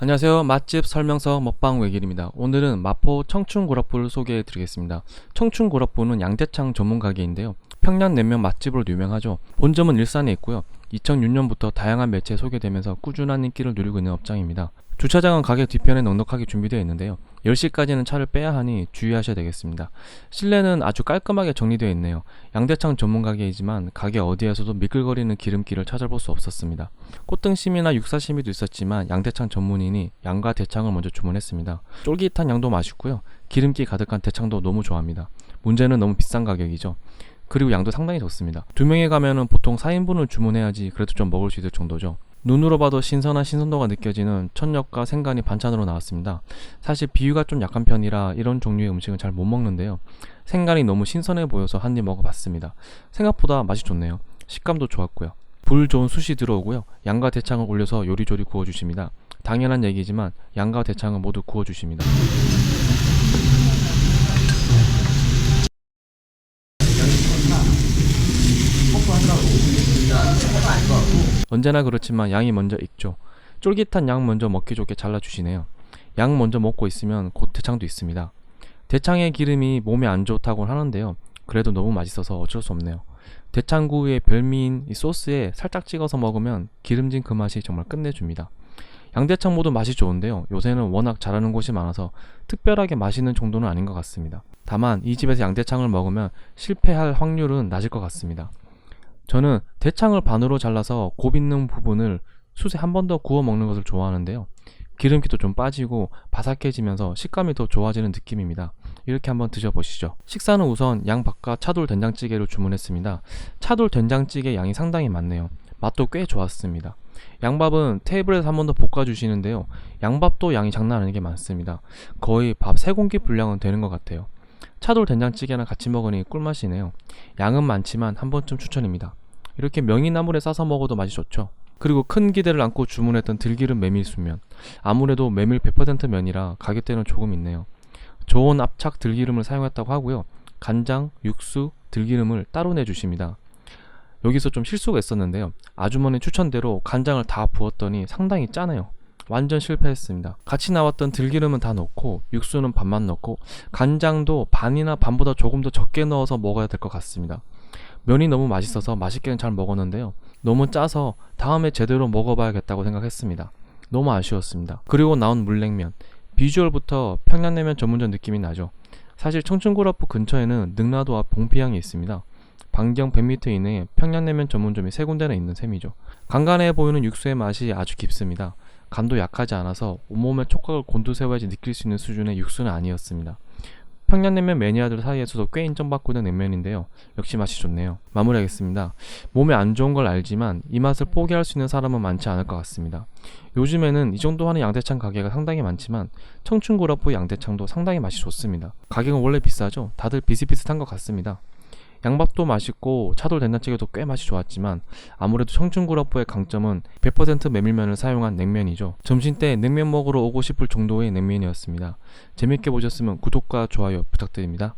안녕하세요. 맛집 설명서 먹방 외길입니다. 오늘은 마포 청춘고락부를 소개해 드리겠습니다. 청춘고락부는 양대창 전문 가게인데요. 평양냉면 맛집으로 유명하죠. 본점은 일산에 있고요. 2006년부터 다양한 매체에 소개되면서 꾸준한 인기를 누리고 있는 업장입니다. 주차장은 가게 뒤편에 넉넉하게 준비되어 있는데요. 10시까지는 차를 빼야 하니 주의하셔야 되겠습니다. 실내는 아주 깔끔하게 정리되어 있네요. 양대창 전문 가게이지만 가게 어디에서도 미끌거리는 기름기를 찾아볼 수 없었습니다. 꽃등심이나 육사심이도 있었지만 양대창 전문이니 양과 대창을 먼저 주문했습니다. 쫄깃한 양도 맛있고요. 기름기 가득한 대창도 너무 좋아합니다. 문제는 너무 비싼 가격이죠. 그리고 양도 상당히 좋습니다. 두 명이 가면은 보통 4인분을 주문해야지 그래도 좀 먹을 수 있을 정도죠. 눈으로 봐도 신선한 신선도가 느껴지는 천엽과 생간이 반찬으로 나왔습니다. 사실 비유가 좀 약한 편이라 이런 종류의 음식은 잘 못 먹는데요. 생간이 너무 신선해 보여서 한 입 먹어봤습니다. 생각보다 맛이 좋네요. 식감도 좋았고요. 불 좋은 숯이 들어오고요. 양과 대창을 올려서 요리조리 구워주십니다. 당연한 얘기지만 양과 대창은 모두 구워주십니다. 언제나 그렇지만 양이 먼저 익죠. 쫄깃한 양 먼저 먹기 좋게 잘라주시네요. 양 먼저 먹고 있으면 곧 대창도 있습니다. 대창의 기름이 몸에 안 좋다고 하는데요. 그래도 너무 맛있어서 어쩔 수 없네요. 대창구이의 별미인 이 소스에 살짝 찍어서 먹으면 기름진 그 맛이 정말 끝내줍니다. 양대창 모두 맛이 좋은데요. 요새는 워낙 잘하는 곳이 많아서 특별하게 맛있는 정도는 아닌 것 같습니다. 다만 이 집에서 양대창을 먹으면 실패할 확률은 낮을 것 같습니다. 저는 대창을 반으로 잘라서 곱 있는 부분을 숯에 한 번 더 구워 먹는 것을 좋아하는데요. 기름기도 좀 빠지고 바삭해지면서 식감이 더 좋아지는 느낌입니다. 이렇게 한번 드셔보시죠. 식사는 우선 양 바깥 차돌 된장찌개를 주문했습니다. 차돌 된장찌개 양이 상당히 많네요. 맛도 꽤 좋았습니다. 양밥은 테이블에서 한 번 더 볶아주시는데요. 양밥도 양이 장난 아니게 많습니다. 거의 밥 3공기 분량은 되는 것 같아요. 차돌 된장찌개랑 같이 먹으니 꿀맛이네요. 양은 많지만 한 번쯤 추천입니다. 이렇게 명이나물에 싸서 먹어도 맛이 좋죠. 그리고 큰 기대를 안고 주문했던 들기름 메밀수면 아무래도 메밀 100% 면이라 가격대는 조금 있네요. 좋은 압착 들기름을 사용했다고 하고요. 간장, 육수, 들기름을 따로 내주십니다. 여기서 좀 실수가 있었는데요. 아주머니 추천대로 간장을 다 부었더니 상당히 짜네요. 완전 실패했습니다. 같이 나왔던 들기름은 다 넣고 육수는 반만 넣고 간장도 반이나 반보다 조금 더 적게 넣어서 먹어야 될 것 같습니다. 면이 너무 맛있어서 맛있게는 잘 먹었는데요. 너무 짜서 다음에 제대로 먹어봐야겠다고 생각했습니다. 너무 아쉬웠습니다. 그리고 나온 물냉면. 비주얼부터 평양냉면 전문점 느낌이 나죠. 사실 청춘고라프 근처에는 능라도와 봉피항이 있습니다. 반경 100m 이내에 평양냉면 전문점이 세 군데나 있는 셈이죠. 간간해 보이는 육수의 맛이 아주 깊습니다. 간도 약하지 않아서 온몸에 촉각을 곤두세워야지 느낄 수 있는 수준의 육수는 아니었습니다. 평양냉면 매니아들 사이에서도 꽤 인정받고 있는 냉면인데요. 역시 맛이 좋네요. 마무리하겠습니다. 몸에 안 좋은 걸 알지만 이 맛을 포기할 수 있는 사람은 많지 않을 것 같습니다. 요즘에는 이 정도 하는 양대창 가게가 상당히 많지만 청춘고라프 양대창도 상당히 맛이 좋습니다. 가격은 원래 비싸죠. 다들 비슷비슷한 것 같습니다. 양밥도 맛있고 차돌 된장찌개도 꽤 맛이 좋았지만 아무래도 청춘구라프의 강점은 100% 메밀면을 사용한 냉면이죠. 점심때 냉면 먹으러 오고 싶을 정도의 냉면이었습니다. 재밌게 보셨으면 구독과 좋아요 부탁드립니다.